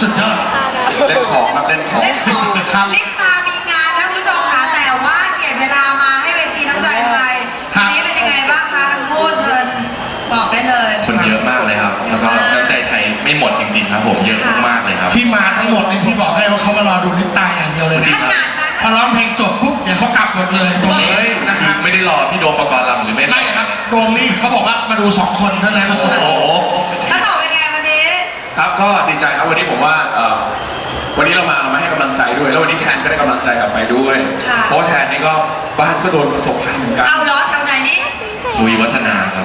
สุดยอดเล่นของครับเล่นของเล่นของเล่กตามีงานนะคุณผู้ชมค่ะแต่ว่าเจียดเวลามาให้เวทีน้ำใจไทยวันนี้เป็นยังไงบ้างคะทั้งผู้เชิญบอกได้เลยคนเยอะมากเลยครับ แล้วก็น้ำใจไทยไม่หมดจริงๆครับผมเยอะมากเลยครับ ที่มาทั้งหมดนี่พี่บอกให้ว่าเขามารอดูลิกตาอย่างเดียวเลยนะพอร้องเพลงจบปุ๊บเดี๋ยวเขากลับหมดเลยตรงนี้นะครับไม่ได้รอพี่โดมประกอบลำหรือไม่ไม่ครับโดมนี่เขาบอกว่ามาดูสองคนเท่านั้นโอ้โห ครับก็ดีใจครับวันนี้ผมว่าวันนี้เรามาเรามาให้กำลังใจด้วย แล้ววันนี้แทนก็ได้กำลังใจกลับไปด้วยเพราะแทนนี่ก็บ้านก็โดนประสบภัยเหมือนกันเอาเหรอทางไหนนี่ มุยวัฒนาครับ